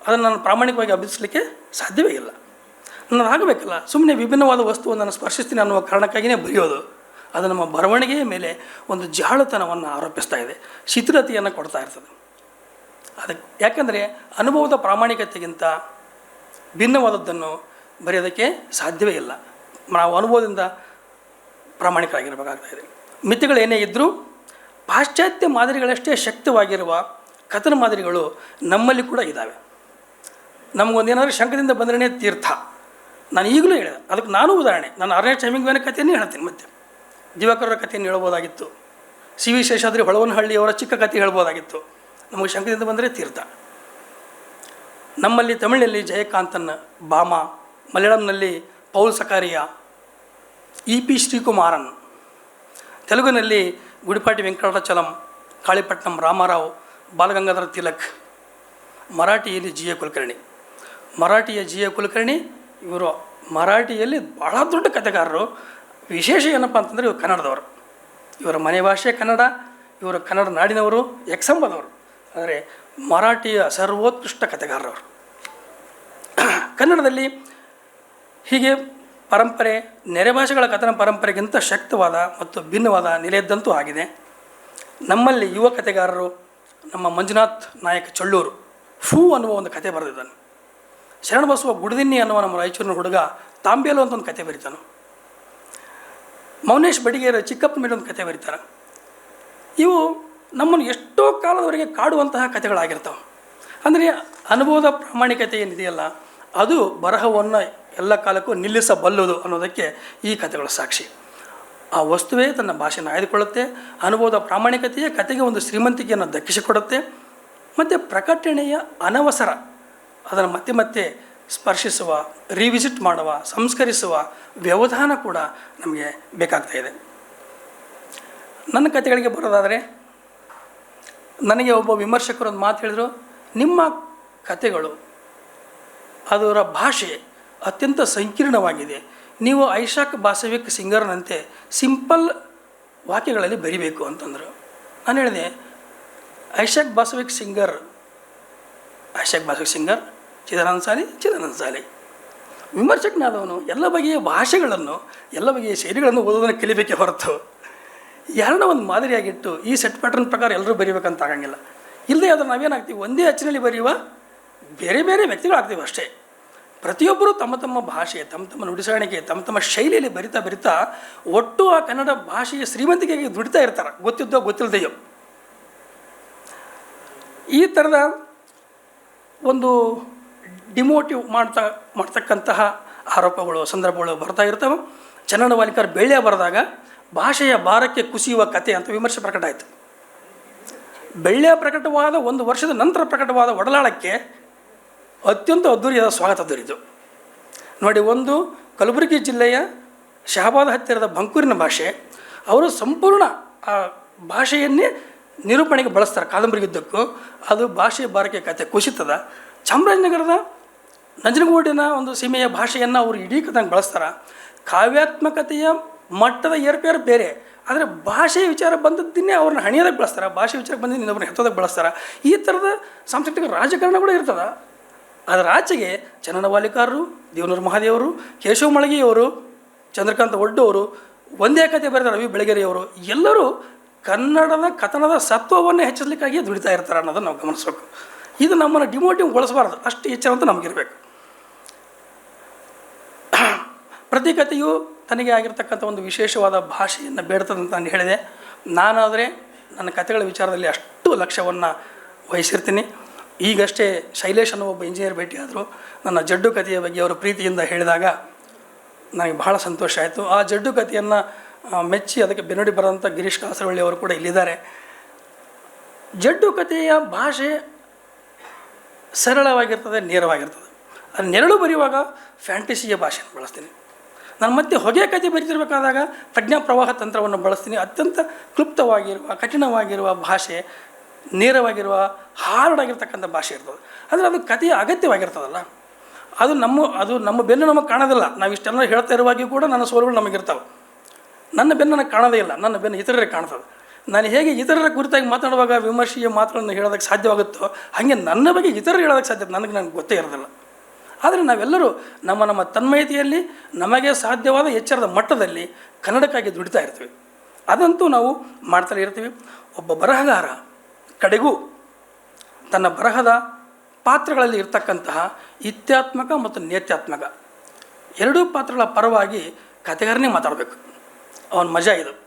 ಅದನ್ನು ನಾನು ಪ್ರಾಮಾಣಿಕವಾಗಿ ಅಭ್ಯಸಿಸಲಿಕ್ಕೆ ಸಾಧ್ಯವೇ ಇಲ್ಲ. ನನ್ನದಾಗಬೇಕಲ್ಲ ಸುಮ್ಮನೆ ವಿಭಿನ್ನವಾದ ವಸ್ತುವನ್ನು ನಾನು ಸ್ಪರ್ಶಿಸ್ತೀನಿ ಅನ್ನುವ ಕಾರಣಕ್ಕಾಗಿಯೇ ಬರೆಯೋದು. ಅದು ನಮ್ಮ ಬರವಣಿಗೆಯ ಮೇಲೆ ಒಂದು ಜಾಳತನವನ್ನು ಆರೋಪಿಸ್ತಾ ಇದೆ. ಶಿಥಿಲತೆಯನ್ನು ಕೊಡ್ತಾ ಇರ್ತದೆ. ಅದಕ್ಕೆ ಯಾಕಂದರೆ ಅನುಭವದ ಪ್ರಾಮಾಣಿಕತೆಗಿಂತ ಭಿನ್ನವಾದದ್ದನ್ನು ಬರೆಯೋದಕ್ಕೆ ಸಾಧ್ಯವೇ ಇಲ್ಲ. ನಾವು ಅನುಭವದಿಂದ ಪ್ರಾಮಾಣಿಕರಾಗಿರಬೇಕಾಗ್ತಾ ಇದೆ. ಮಿತಿಗಳು ಏನೇ ಇದ್ದರೂ ಪಾಶ್ಚಾತ್ಯ ಮಾದರಿಗಳಷ್ಟೇ ಶಕ್ತವಾಗಿರುವ ಕಥನ ಮಾದರಿಗಳು ನಮ್ಮಲ್ಲಿ ಕೂಡ ಇದ್ದಾವೆ ನಮಗೊಂದೇನಾದ್ರೂ ಶಂಕದಿಂದ ಬಂದ್ರೇ ತೀರ್ಥ. ನಾನು ಈಗಲೂ ಹೇಳಿದೆ. ಅದಕ್ಕೆ ನಾನು ಉದಾಹರಣೆ. ನಾನು ಆರನೇ ಟೈಮಿಂಗ್ ಕಥೆಯನ್ನೇ ಹೇಳ್ತೀನಿ ಮತ್ತೆ. ದಿವಾಕರರ ಕಥೆಯನ್ನು ಹೇಳ್ಬೋದಾಗಿತ್ತು. ಸಿ ವಿ ಶೇಷಾದ್ರಿ ಹೊಳವನಹಳ್ಳಿಯವರ ಚಿಕ್ಕ ಕಥೆ ಹೇಳ್ಬೋದಾಗಿತ್ತು. ನಮಗೆ ಶಂಕದಿಂದ ಬಂದರೆ ತೀರ್ಥ. ನಮ್ಮಲ್ಲಿ ತಮಿಳಿನಲ್ಲಿ ಜಯಕಾಂತನ್ ಭಾಮ, ಮಲಯಾಳಂನಲ್ಲಿ Paul Zacharia, E P Sreekumaran, ತೆಲುಗಿನಲ್ಲಿ ಗುಡಿಪಾಟಿ ವೆಂಕಟಾಚಲಂ ಕಾಳಿಪಟ್ಟಣಂ ರಾಮಾರಾವ್, ಬಾಲಗಂಗಾಧರ ತಿಲಕ್, ಮರಾಠಿಯಲ್ಲಿ ಜಿ ಎ ಕುಲಕರ್ಣಿ. ಮರಾಠಿಯ ಜಿ ಎ ಕುಲಕರ್ಣಿ ಇವರು ಮರಾಠಿಯಲ್ಲಿ ಭಾಳ ದೊಡ್ಡ ಕಥೆಗಾರರು. ವಿಶೇಷ ಏನಪ್ಪ ಅಂತಂದರೆ ಇವರು ಕನ್ನಡದವರು. ಇವರ ಮನೆ ಭಾಷೆ ಕನ್ನಡ, ಇವರು ಕನ್ನಡ ನಾಡಿನವರು ಎಕ್ಸಂಬದವರು ಅಂದರೆ ಮರಾಠಿಯ ಸರ್ವೋತ್ಕೃಷ್ಟ ಕಥೆಗಾರರವರು. ಕನ್ನಡದಲ್ಲಿ ಹೀಗೆ ಪರಂಪರೆ, ನೆರೆ ಭಾಷೆಗಳ ಕಥನ ಪರಂಪರೆಗಿಂತ ಶಕ್ತವಾದ ಮತ್ತು ಭಿನ್ನವಾದ ನೆಲೆಯದ್ದಂತೂ ಆಗಿದೆ. ನಮ್ಮಲ್ಲಿ ಯುವ ಕಥೆಗಾರರು ನಮ್ಮ ಮಂಜುನಾಥ್ ನಾಯಕ ಚಳ್ಳೂರು. ಫೂ ಅನ್ನುವ ಒಂದು ಕತೆ ಬರೆದಿದ್ದಾನೆ. ಶರಣಬಸವ ಗುಡದಿನ್ನಿ ಅನ್ನುವ ನಮ್ಮ ರಾಯಚೂರಿನ ಹುಡುಗ ತಾಂಬೇಲು ಅಂತ ಒಂದು ಕತೆ ಬರೀತಾನೆ. ಮೌನೇಶ್ ಬಡಿಗೇರ ಚಿಕ್ಕಪ್ಪನ ಮೇಲೆ ಒಂದು ಕತೆ ಬರೀತಾರೆ. ಇವು ನಮ್ಮನ್ನು ಎಷ್ಟೋ ಕಾಲದವರೆಗೆ ಕಾಡುವಂತಹ ಕಥೆಗಳಾಗಿರ್ತವೆ. ಅಂದರೆ ಅನುಭವದ ಪ್ರಾಮಾಣಿಕತೆ ಏನಿದೆಯಲ್ಲ, ಅದು ಬರಹವನ್ನು ಎಲ್ಲ ಕಾಲಕ್ಕೂ ನಿಲ್ಲಿಸಬಲ್ಲದು ಅನ್ನೋದಕ್ಕೆ ಈ ಕಥೆಗಳು ಸಾಕ್ಷಿ. ಆ ವಸ್ತುವೇ ತನ್ನ ಭಾಷೆಯನ್ನು ಆಯ್ದುಕೊಳ್ಳುತ್ತೆ, ಅನುಭವದ ಪ್ರಾಮಾಣಿಕತೆಯೇ ಕತೆಗೆ ಒಂದು ಶ್ರೀಮಂತಿಕೆಯನ್ನು ದಕ್ಕಿಸಿಕೊಡುತ್ತೆ, ಮತ್ತು ಪ್ರಕಟಣೆಯ ಅನವಸರ ಅದನ್ನು ಮತ್ತೆ ಮತ್ತೆ ಸ್ಪರ್ಶಿಸುವ ರಿವಿಸಿಟ್ ಮಾಡುವ, ಸಂಸ್ಕರಿಸುವ ವ್ಯವಧಾನ ಕೂಡ ನಮಗೆ ಬೇಕಾಗ್ತಾ ಇದೆ. ನನ್ನ ಕಥೆಗಳಿಗೆ ಬರೋದಾದರೆ, ನನಗೆ ಒಬ್ಬ ವಿಮರ್ಶಕರು ಒಂದು ಮಾತು ಹೇಳಿದರು, ನಿಮ್ಮ ಕಥೆಗಳು ಅದರ ಭಾಷೆ ಅತ್ಯಂತ ಸಂಕೀರ್ಣವಾಗಿದೆ. ನೀವು ಐಶಾಕ್ ಬಾಸವಿಕ್ ಸಿಂಗರ್ನಂತೆ ಸಿಂಪಲ್ ವಾಕ್ಯಗಳಲ್ಲಿ ಬರಿಬೇಕು ಅಂತಂದರು. ನಾನು ಹೇಳಿದೆ, Isaac Bashevis Singer, Isaac Bashevis Singer Chidananda Sali Chidananda Sali ವಿಮರ್ಶಕನಾದವನು ಎಲ್ಲ ಬಗೆಯ ಭಾಷೆಗಳನ್ನು, ಎಲ್ಲ ಬಗೆಯ ಶೈಲಿಗಳನ್ನು ಓದೋದನ್ನು ಕಲಿಬೇಕೆ ಹೊರತು ಎರಡನ್ನ ಒಂದು ಮಾದರಿಯಾಗಿಟ್ಟು ಈ ಸೆಟ್ ಪ್ಯಾಟರ್ನ್ ಪ್ರಕಾರ ಎಲ್ಲರೂ ಬರೀಬೇಕಂತ ಆಗಂಗಿಲ್ಲ. ಇಲ್ಲದೆ ಆದರೆ ನಾವೇನಾಗ್ತೀವಿ? ಒಂದೇ ಅಚ್ಚಿನಲ್ಲಿ ಬರೆಯುವ ಬೇರೆ ಬೇರೆ ವ್ಯಕ್ತಿಗಳಾಗ್ತೀವಿ ಅಷ್ಟೇ. ಪ್ರತಿಯೊಬ್ಬರು ತಮ್ಮ ತಮ್ಮ ಭಾಷೆ, ತಮ್ಮ ತಮ್ಮ ನುಡಿಸಾಣಿಕೆ ತಮ್ಮ ತಮ್ಮ ಶೈಲಿಯಲ್ಲಿ ಬರಿತಾ ಬರಿತಾ ಒಟ್ಟು ಆ ಕನ್ನಡ ಭಾಷೆಯ ಶ್ರೀಮಂತಿಕೆಗೆ ದುಡಿತಾ ಇರ್ತಾರೆ. ಗೊತ್ತಿದ್ದೋ ಗೊತ್ತಿಲ್ಲದೆಯೋ ಈ ಥರದ ಒಂದು ಡಿಮೋಟಿವ್ ಮಾಡ್ತಾ, ಮಾಡ್ತಕ್ಕಂತಹ ಆರೋಪಗಳು, ಸಂದರ್ಭಗಳು ಬರ್ತಾ ಇರ್ತವೆ. ಚನ್ನಣ್ಣ ವಾಲಿಕರ್ ಬೆಳ್ಳಿಯ ಬರೆದಾಗ ಭಾಷೆಯ ಭಾರಕ್ಕೆ ಕುಸಿಯುವ ಕತೆ ಅಂತ ವಿಮರ್ಶೆ ಪ್ರಕಟ ಆಯಿತು. ಬೆಳ್ಳೆ ಪ್ರಕಟವಾದ ಒಂದು ವರ್ಷದ ನಂತರ ಪ್ರಕಟವಾದ ಒಡಲಾಳಕ್ಕೆ ಅತ್ಯಂತ ಅದ್ದೂರಿಯಾದ ಸ್ವಾಗತ ದೊರೆಯಿತು. ನೋಡಿ, ಒಂದು ಕಲಬುರಗಿ ಜಿಲ್ಲೆಯ ಶಹಬಾದ್ ಹತ್ತಿರದ ಬಂಕೂರಿನ ಭಾಷೆ, ಅವರು ಸಂಪೂರ್ಣ ಆ ಭಾಷೆಯನ್ನೇ ನಿರೂಪಣೆಗೆ ಬಳಸ್ತಾರೆ ಕಾದಂಬರಿಗಿದ್ದಕ್ಕೂ ಅದು ಭಾಷೆ ಭಾರಕ್ಕೆ ಕತೆ ಕುಸಿತದ. ಚಾಮರಾಜನಗರದ ನಂಜನಗೂಡಿನ ಒಂದು ಸೀಮೆಯ ಭಾಷೆಯನ್ನು ಅವರು ಇಡೀ ಕಥೆಗೆ ಬಳಸ್ತಾರೆ. ಕಾವ್ಯಾತ್ಮಕತೆಯ ಮಟ್ಟದ ಏರ್ಪೇರು ಬೇರೆ, ಆದರೆ ಭಾಷೆಯ ವಿಚಾರ ಬಂದದ್ದನ್ನೇ ಅವ್ರನ್ನ ಹಣಿಯೋದಕ್ಕೆ ಬಳಸ್ತಾರೆ. ಭಾಷೆ ವಿಚಾರ ಬಂದಿದ್ದು ಇನ್ನೊಬ್ಬರನ್ನ ಹೆತ್ತೋದಕ್ಕೆ ಬಳಸ್ತಾರೆ. ಈ ಥರದ ಸಾಂಸ್ಕೃತಿಕ ರಾಜಕಾರಣ ಕೂಡ ಇರ್ತದೆ. ಅದರ ಆಚೆಗೆ ಚನ್ನನ ವಾಲಿಕಾರರು ದೇವನೂರು ಮಹಾದೇವರು, ಕೇಶವ ಮಳಗಿಯವರು, ಚಂದ್ರಕಾಂತ ಒಡ್ಡವರು ಒಂದೇ ಕತೆ ಬರೆದ ರವಿ ಬೆಳಗೆರೆಯವರು, ಎಲ್ಲರೂ ಕನ್ನಡದ ಕಥನದ ಸತ್ವವನ್ನು ಹೆಚ್ಚಿಸಲಿಕ್ಕಾಗಿಯೇ ದುಡಿತಾ ಇರ್ತಾರೆ ಅನ್ನೋದನ್ನು ನಾವು ಗಮನಿಸಬೇಕು. ಇದು ನಮ್ಮನ್ನು ಡಿಮೋಟಿವ್ಗೊಳಿಸಬಾರ್ದು ಅಷ್ಟು ಎಚ್ಚರ ಅಂತ ನಮಗಿರಬೇಕು. ಪ್ರತಿ ಕಥೆಯು ತನಗೆ ಆಗಿರ್ತಕ್ಕಂಥ ಒಂದು ವಿಶೇಷವಾದ ಭಾಷೆಯನ್ನು ಬೇಡ್ತದಂತ ನಾನು ಹೇಳಿದೆ. ನಾನಾದರೆ ನನ್ನ ಕಥೆಗಳ ವಿಚಾರದಲ್ಲಿ ಅಷ್ಟು ಲಕ್ಷ್ಯವನ್ನು ವಹಿಸಿರ್ತೀನಿ. ಈಗಷ್ಟೇ ಶೈಲೇಶ್ ಅನ್ನೋ ಒಬ್ಬ ಇಂಜಿನಿಯರ್ ಭೇಟಿಯಾದರು. ನನ್ನ ಜಡ್ಡು ಕಥೆಯ ಬಗ್ಗೆ ಅವರು ಪ್ರೀತಿಯಿಂದ ಹೇಳಿದಾಗ ನನಗೆ ಬಹಳ ಸಂತೋಷ ಆಯಿತು. ಆ ಜಡ್ಡು ಕಥೆಯನ್ನು ಮೆಚ್ಚಿ ಅದಕ್ಕೆ ಬೆನ್ನುಡಿ ಬರೋಂಥ ಗಿರೀಶ್ ಕಾಸರವಳ್ಳಿ ಅವರು ಕೂಡ ಇಲ್ಲಿದ್ದಾರೆ. ಜಡ್ಡು ಕಥೆಯ ಭಾಷೆ ಸರಳವಾಗಿರ್ತದೆ, ನೇರವಾಗಿರ್ತದೆ. ಅದು ನೆರಳು ಬರೆಯುವಾಗ ಫ್ಯಾಂಟಸಿಯ ಭಾಷೆಯನ್ನು ಬಳಸ್ತೀನಿ. ನಾನು ಮತ್ತೆ ಹೊಗೆ ಕಥೆ ಬರೀತಿರ್ಬೇಕಾದಾಗ ಪ್ರಜ್ಞಾ ಪ್ರವಾಹ ತಂತ್ರವನ್ನು ಬಳಸ್ತೀನಿ. ಅತ್ಯಂತ ಕ್ಲುಪ್ತವಾಗಿರುವ, ಕಠಿಣವಾಗಿರುವ ಭಾಷೆ, ನೇರವಾಗಿರುವ ಹಾರ್ಡ್ ಆಗಿರ್ತಕ್ಕಂಥ ಭಾಷೆ ಇರ್ತದೆ. ಅಂದರೆ ಅದು ಕಥೆಯ ಅಗತ್ಯವಾಗಿರ್ತದಲ್ಲ. ಅದು ನಮ್ಮ ಅದು ನಮ್ಮ ಬೆನ್ನು ನಮಗೆ ಕಾಣೋದಿಲ್ಲ. ನಾವು ಇಷ್ಟೆಲ್ಲ ಹೇಳ್ತಾ ಇರುವಾಗಿಯೂ ಕೂಡ ನನ್ನ ಸೋಲುಗಳು ನಮಗಿರ್ತವೆ. ನನ್ನ ಬೆನ್ನು ನನಗೆ ಕಾಣೋದೇ ಇಲ್ಲ. ನನ್ನ ಬೆನ್ನು ಇತರರಿಗೆ ಕಾಣ್ತದೆ. ನಾನು ಹೇಗೆ ಇತರರ ಕುರಿತಾಗಿ ಮಾತಾಡುವಾಗ ವಿಮರ್ಶೆಯ ಮಾತುಗಳನ್ನು ಹೇಳೋದಕ್ಕೆ ಸಾಧ್ಯವಾಗುತ್ತೋ, ಹಾಗೆ ನನ್ನ ಬಗ್ಗೆ ಇತರರು ಹೇಳೋದಕ್ಕೆ ಸಾಧ್ಯ, ನನಗೆ ನನಗೆ ಗೊತ್ತೇ ಇರೋದಿಲ್ಲ. ಆದರೆ ನಾವೆಲ್ಲರೂ ನಮ್ಮ ನಮ್ಮ ತನ್ಮಯತೆಯಲ್ಲಿ ನಮಗೆ ಸಾಧ್ಯವಾದ ಎಚ್ಚರದ ಮಟ್ಟದಲ್ಲಿ ಕನ್ನಡಕ್ಕಾಗಿ ದುಡಿತಾ ಇರ್ತೀವಿ. ಅದಂತೂ ನಾವು ಮಾಡ್ತಲೇ ಇರ್ತೀವಿ. ಒಬ್ಬ ಬರಹಗಾರ ಕಡೆಗೂ ತನ್ನ ಬರಹದ ಪಾತ್ರಗಳಲ್ಲಿ ಇರ್ತಕ್ಕಂತಹ ಇತ್ಯಾತ್ಮಕ ಮತ್ತು ನೇತ್ಯಾತ್ಮಕ ಎರಡೂ ಪಾತ್ರಗಳ ಪರವಾಗಿ ಕಥೆಗಾರನೇ ಮಾತಾಡಬೇಕು. ಅವನ ಮಜಾ ಇದು.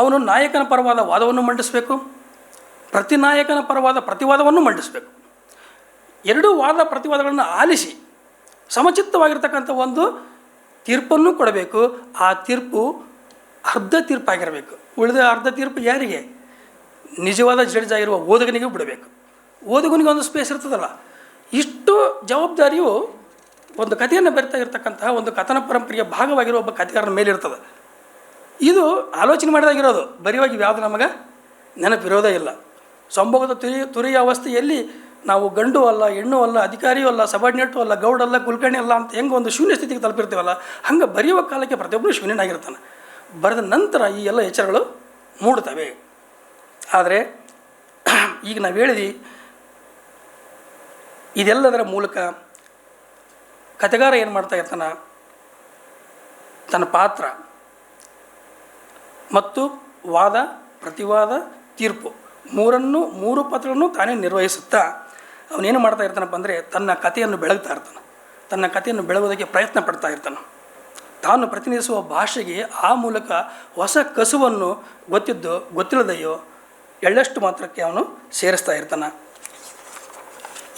ಅವನು ನಾಯಕನ ಪರವಾದ ವಾದವನ್ನು ಮಂಡಿಸಬೇಕು ಪ್ರತಿನಾಯಕನ ಪರವಾದ ಪ್ರತಿವಾದವನ್ನು ಮಂಡಿಸಬೇಕು. ಎರಡೂ ವಾದ ಪ್ರತಿವಾದಗಳನ್ನು ಆಲಿಸಿ ಸಮಚಿತ್ತವಾಗಿರ್ತಕ್ಕಂಥ ಒಂದು ತೀರ್ಪನ್ನು ಕೊಡಬೇಕು. ಆ ತೀರ್ಪು ಅರ್ಧ ತೀರ್ಪಾಗಿರಬೇಕು. ಉಳಿದ ಅರ್ಧ ತೀರ್ಪು ಯಾರಿಗೆ? ನಿಜವಾದ ಜಡ್ಜ್ ಆಗಿರುವ ಓದಗನಿಗೆ ಬಿಡಬೇಕು. ಓದುಗನಿಗೆ ಒಂದು ಸ್ಪೇಸ್ ಇರ್ತದಲ್ಲ, ಇಷ್ಟು ಜವಾಬ್ದಾರಿಯು ಒಂದು ಕಥೆಯನ್ನು ಬರಿತಾ ಇರತಕ್ಕಂತಹ ಒಂದು ಕಥನ ಪರಂಪರೆಯ ಭಾಗವಾಗಿರುವ ಒಬ್ಬ ಕಥೆಗಾರನ ಮೇಲಿರ್ತದೆ. ಇದು ಆಲೋಚನೆ ಮಾಡಿದಾಗಿರೋದು. ಬರೀವಾಗಿ ಯಾವುದು ನಮಗೆ ನೆನಪಿರೋದೇ ಇಲ್ಲ. ಸಂಭೋಗದ ತುರಿ, ತುರಿಯ ಅವಸ್ಥೆಯಲ್ಲಿ ನಾವು ಗಂಡು ಅಲ್ಲ, ಹೆಣ್ಣು ಅಲ್ಲ, ಅಧಿಕಾರಿಯೂ ಅಲ್ಲ, ಸಬಾರ್ಡಿನೇಟು ಅಲ್ಲ ಗೌಡಲ್ಲ ಕುಲ್ಕರ್ಣಿ ಅಲ್ಲ ಅಂತ ಹೆಂಗೆ ಒಂದು ಶೂನ್ಯ ಸ್ಥಿತಿಗೆ ತಲುಪಿರ್ತೀವಲ್ಲ, ಹಂಗೆ ಬರೆಯುವ ಕಾಲಕ್ಕೆ ಪ್ರತಿಯೊಬ್ಬರು ಶೂನ್ಯನಾಗಿರ್ತಾನೆ. ಬರೆದ ನಂತರ ಈ ಎಲ್ಲ ಎಚ್ಚರಗಳು ಮೂಡ್ತವೆ ಆದರೆ, ಈಗ ನಾವು ಹೇಳಿದ್ವಿ ಇದೆಲ್ಲದರ ಮೂಲಕ ಕತೆಗಾರ ಏನು ಮಾಡ್ತಾ ಇರ್ತಾನ? ತನ್ನ ಪಾತ್ರ. ಮತ್ತು ವಾದ, ಪ್ರತಿವಾದ, ತೀರ್ಪು. ಮೂರನ್ನು, ಮೂರು ಪಾತ್ರಗಳನ್ನು ತಾನೇ ನಿರ್ವಹಿಸುತ್ತಾ ಅವನೇನು ಮಾಡ್ತಾ ಇರ್ತಾನಪ್ಪ ಅಂದರೆ ತನ್ನ ಕಥೆಯನ್ನು ಬೆಳಗ್ತಾ ಇರ್ತಾನೆ. ತನ್ನ ಕಥೆಯನ್ನು ಬೆಳಗೋದಕ್ಕೆ ಪ್ರಯತ್ನ ಪಡ್ತಾ ಇರ್ತಾನೆ. ತಾನು ಪ್ರತಿನಿಧಿಸುವ ಭಾಷೆಗೆ ಆ ಮೂಲಕ ಹೊಸ ಕಸುವನ್ನು ಗೊತ್ತಿದ್ದು, ಗೊತ್ತಿಲ್ಲದೆಯೋ ಎಳ್ಳಷ್ಟು ಮಾತ್ರಕ್ಕೆ ಅವನು ಸೇರಿಸ್ತಾ ಇರ್ತಾನೆ.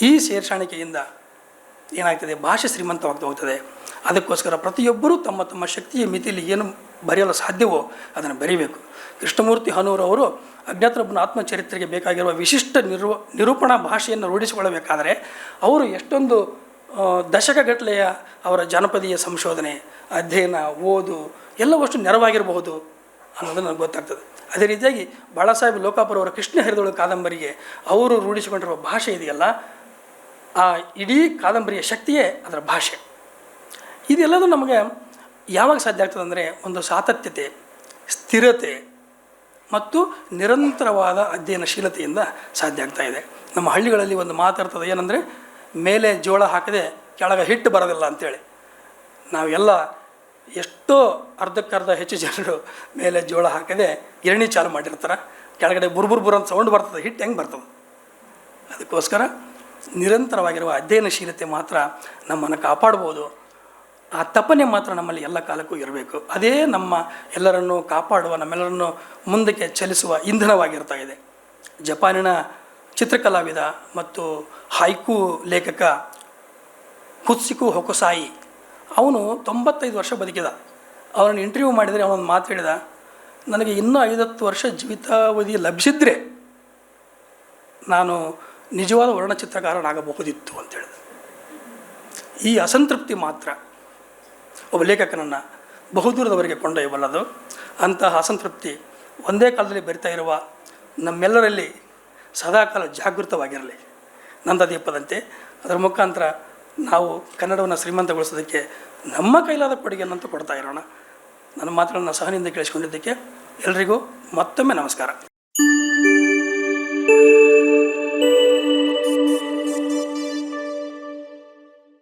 ಈ ಸೇರ್ಸಾಣಿಕೆಯಿಂದ ಏನಾಗ್ತದೆ? ಭಾಷೆ ಶ್ರೀಮಂತವಾಗ್ತಾ ಹೋಗ್ತದೆ. ಅದಕ್ಕೋಸ್ಕರ ಪ್ರತಿಯೊಬ್ಬರೂ ತಮ್ಮ ತಮ್ಮ ಶಕ್ತಿಯ ಮಿತಿಯಲ್ಲಿ ಏನು ಬರೆಯಲು ಸಾಧ್ಯವೋ ಅದನ್ನು ಬರೀಬೇಕು. ಕೃಷ್ಣಮೂರ್ತಿ ಹನೂರವರು ಅಜ್ಞಾತರೊಬ್ಬನ ಆತ್ಮಚರಿತ್ರೆಗೆ ಬೇಕಾಗಿರುವ ವಿಶಿಷ್ಟ ನಿರು, ನಿರೂಪಣಾ ಭಾಷೆಯನ್ನು ರೂಢಿಸಿಕೊಳ್ಳಬೇಕಾದರೆ ಅವರು ಎಷ್ಟೊಂದು ದಶಕಗಟ್ಟಲೆಯ ಅವರ ಜನಪದೀಯ ಸಂಶೋಧನೆ, ಅಧ್ಯಯನ, ಓದು ಎಲ್ಲವಷ್ಟು ನೆರವಾಗಿರಬಹುದು ಅನ್ನೋದು ನನಗೆ ಗೊತ್ತಾಗ್ತದೆ. ಅದೇ ರೀತಿಯಾಗಿ ಬಾಳಾಸಾಹೇಬ್ ಲೋಕಾಪುರ ಅವರ ಕೃಷ್ಣ ಹೃದಯ ಕಾದಂಬರಿಗೆ ಅವರು ರೂಢಿಸಿಕೊಂಡಿರುವ ಭಾಷೆ ಇದೆಯಲ್ಲ, ಆ ಇಡೀ ಕಾದಂಬರಿಯ ಶಕ್ತಿಯೇ ಅದರ ಭಾಷೆ. ಇದೆಲ್ಲದೂ ನಮಗೆ ಯಾವಾಗ ಸಾಧ್ಯ ಆಗ್ತದೆ ಅಂದರೆ ಒಂದು ಸಾತತ್ಯತೆ, ಸ್ಥಿರತೆ ಮತ್ತು ನಿರಂತರವಾದ ಅಧ್ಯಯನಶೀಲತೆಯಿಂದ ಸಾಧ್ಯ ಆಗ್ತಾ ಇದೆ. ನಮ್ಮ ಹಳ್ಳಿಗಳಲ್ಲಿ ಒಂದು ಮಾತಾಡ್ತದೆ ಏನಂದರೆ ಮೇಲೆ ಜೋಳ ಹಾಕದೆ ಕೆಳಗೆ ಹಿಟ್ಟು ಬರೋದಿಲ್ಲ ಅಂತೇಳಿ. ನಾವೆಲ್ಲ ಎಷ್ಟೋ ಅರ್ಧಕ್ಕರ್ಧ ಹೆಚ್ಚು ಜನರು ಮೇಲೆ ಜೋಳ ಹಾಕದೆ ಗಿರಣಿ ಚಾಲು ಮಾಡಿರ್ತಾರೆ. ಕೆಳಗಡೆ ಬುರ್ಬುರ್ ಬುರ್ ಅಂತ ಸೌಂಡ್ ಬರ್ತದೆ, ಹಿಟ್ಟು ಹೆಂಗೆ ಬರ್ತದೆ? ಅದಕ್ಕೋಸ್ಕರ ನಿರಂತರವಾಗಿರುವ ಅಧ್ಯಯನಶೀಲತೆ ಮಾತ್ರ ನಮ್ಮನ್ನು ಕಾಪಾಡ್ಬೋದು. ಆ ತಪನೆ ಮಾತ್ರ ನಮ್ಮಲ್ಲಿ ಎಲ್ಲ ಕಾಲಕ್ಕೂ ಇರಬೇಕು. ಅದೇ ನಮ್ಮ ಎಲ್ಲರನ್ನು ಕಾಪಾಡುವ, ನಮ್ಮೆಲ್ಲರನ್ನು ಮುಂದಕ್ಕೆ ಚಲಿಸುವ ಇಂಧನವಾಗಿರ್ತಾ ಇದೆ. ಜಪಾನಿನ ಚಿತ್ರಕಲಾವಿದ ಮತ್ತು ಹೈಕು ಲೇಖಕ ಹುತ್ಸಿಕು ಹೊಕುಸಾಯಿ, ಅವನು ತೊಂಬತ್ತೈದು ವರ್ಷ ಬದುಕಿದ. ಅವನನ್ನು ಇಂಟರ್ವ್ಯೂ ಮಾಡಿದರೆ ಅವನೊಂದು ಮಾತು ಹೇಳಿದ, ನನಗೆ ಇನ್ನೂ ಐವತ್ತು ವರ್ಷ ಜೀವಿತಾವಧಿ ಲಭಿಸಿದ್ರೆ ನಾನು ನಿಜವಾದ ವರ್ಣಚಿತ್ರಕಾರನಾಗಬಹುದಿತ್ತು ಅಂತ ಹೇಳಿದ. ಈ ಅಸಂತೃಪ್ತಿ ಮಾತ್ರ ಒಬ್ಬ ಲೇಖಕನನ್ನು ಬಹುದೂರದವರೆಗೆ ಕೊಂಡೊಯ್ಯಬಲ್ಲದು. ಅಂತಹ ಅಸಂತೃಪ್ತಿ ಒಂದೇ ಕಾಲದಲ್ಲಿ ಬರಿತಾ ಇರುವ ನಮ್ಮೆಲ್ಲರಲ್ಲಿ ಸದಾಕಾಲ ಜಾಗೃತವಾಗಿರಲಿ. ನಂದದೀಪದಂತೆ ಅದರ ಮುಖಾಂತರ ನಾವು ಕನ್ನಡವನ್ನು ಶ್ರೀಮಂತಗೊಳಿಸೋದಕ್ಕೆ ನಮ್ಮ ಕೈಲಾದ ಕೊಡುಗೆಯನ್ನಂತೂ ಕೊಡ್ತಾ ಇರೋಣ. ನನ್ನ ಮಾತುಗಳನ್ನು ಸಹನೆಯಿಂದ ಕೇಳಿಸ್ಕೊಂಡಿದ್ದಕ್ಕೆ ಎಲ್ರಿಗೂ ಮತ್ತೊಮ್ಮೆ ನಮಸ್ಕಾರ.